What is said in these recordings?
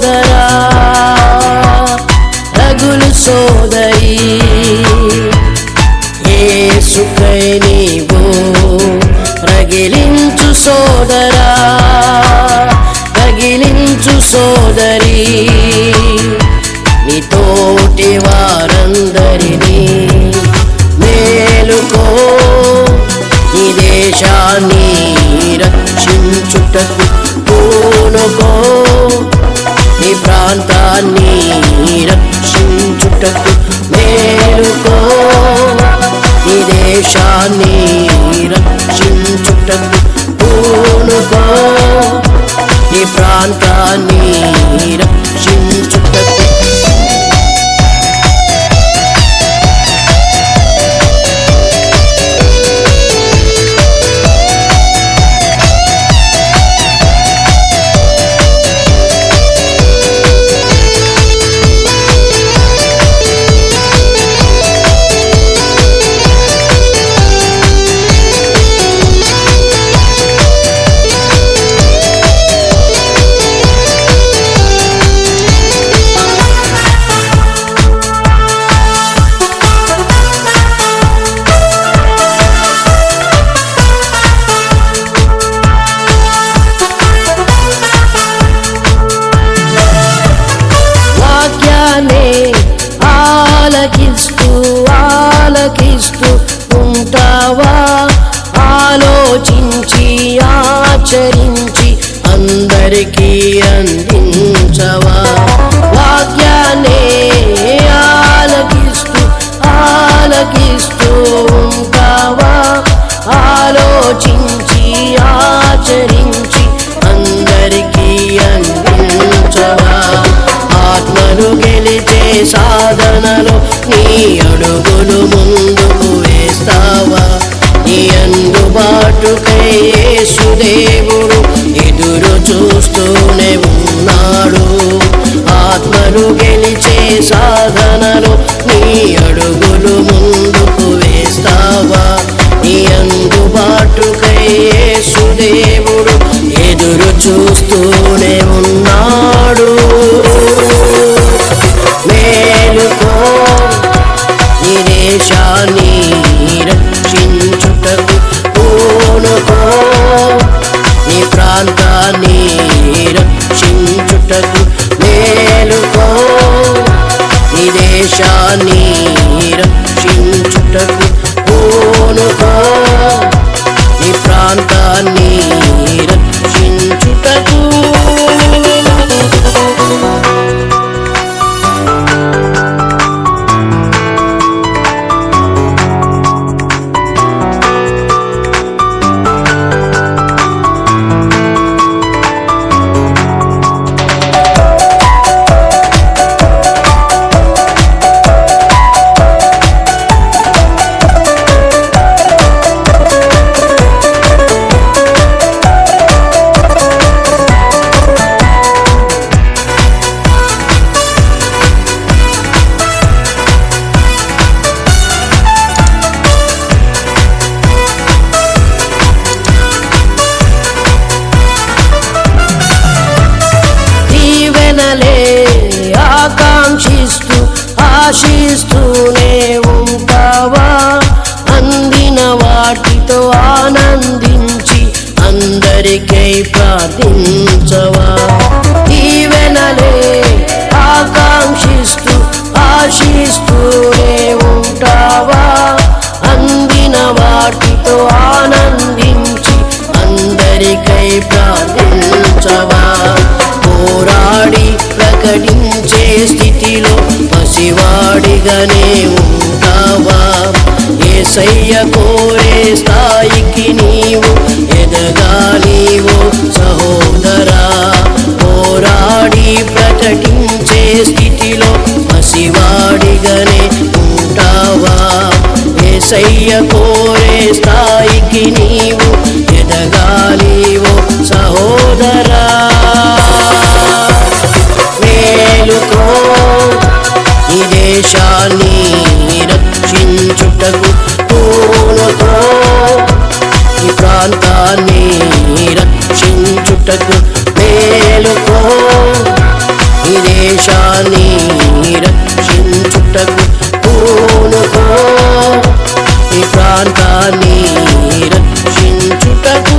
సోదరా రగులు సోదరి ఏసుకై నీవు రగిలించు సోదరా రగిలించు సోదరి నీ తోటి వారందరినీ మేలుకో నీ దేశాన్ని రక్షించుటకు పూనుకో. నీ ప్రాంతాన్ని రక్షించుటకు మేలుకో. ఈ దేశాన్ని రక్షించుటకు పూనుకో. ఈ ప్రాంతాన్ని ఆచరించి అందరికీ అందించవా? వాక్యానే ఆలకిస్తూ ఆలకిస్తూ ఉంటావా? ఆలోచించి ఆచరించి అందరికీ అందించవా? ఆత్మను గెలిచే సాధనలో నీ అడుగులు యేసుదేవుడు ఎదురు చూస్తూనే ఉన్నాడు. ఆత్మను గెలిచే సాధనలో నీ అడుగులు ముందుకు వేస్తావా? నీ అందుబాటుకై యేసుదేవుడు ఎదురు చూస్తూ దేశాన్ని పసివాడిగానే ఉంటావా ఏసయ్య కోరే స్థాయికి నీవు ఎదగాలివో సహోదరా? పోరాడి ప్రకటించే స్థితిలో పసివాడిగానే ఉంటావా? ఏసయ్య కోరే స్థాయికి నీవు లోకాన్ని రక్షించుటకు మేలుకో. ఈ దేశాన్ని రక్షించుటకు పూనుకో. ఈ ప్రాంతాన్ని రక్షించుటకు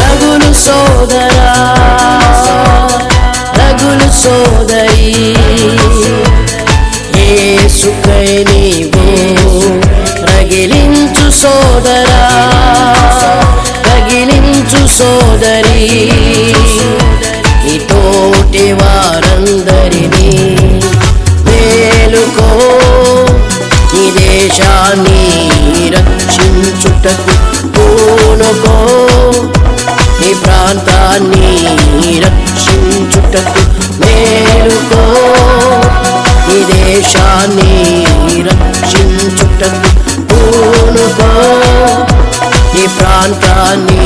రగులు సోదరా రగులు సోదరి. ఏ రగిలించు సోదరా. సోదరి తోటి వారందరినీ మేలుకో. ఈ దేశాన్ని రక్షించుటకు పూనుకో. ఈ ప్రాంతాన్ని రక్షించుటకు మేలుకో. ఈ దేశాన్ని రక్షించుటకు పూనుకో. ఈ ప్రాంతాన్ని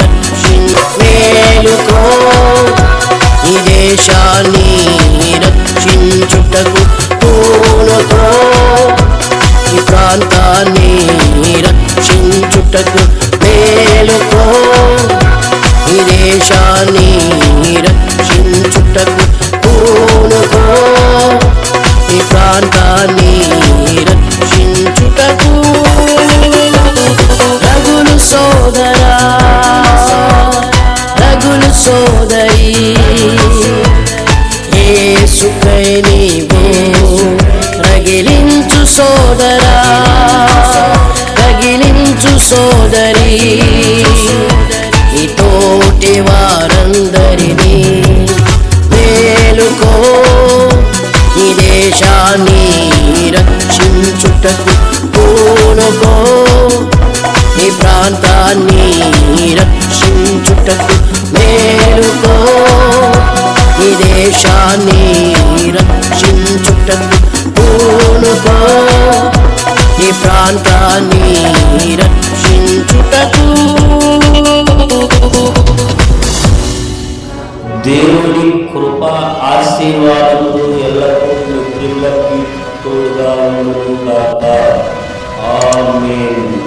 రక్షి ఈ దేశాన్ని రక్షించుటకు పూనుతో ఈ ప్రాంతాన్ని రక్షించుటకు మేలుతో వారందరినీ మేలుకో. ఈ దేశాన్ని రక్షించుటకు పూనుకో. ఈ ప్రాంతాన్ని రక్షించుటకు మేలుకో. ఈ దేశాన్ని రక్షించుటకు పూనుకో. ఈ ప్రాంతాన్ని రక్షించుటకు దేవుని కృప ఆశీర్వాదములు ఎల్లప్పుడూ పిల్లకి తోడుగా ఉండును గాక. ఆమేన్.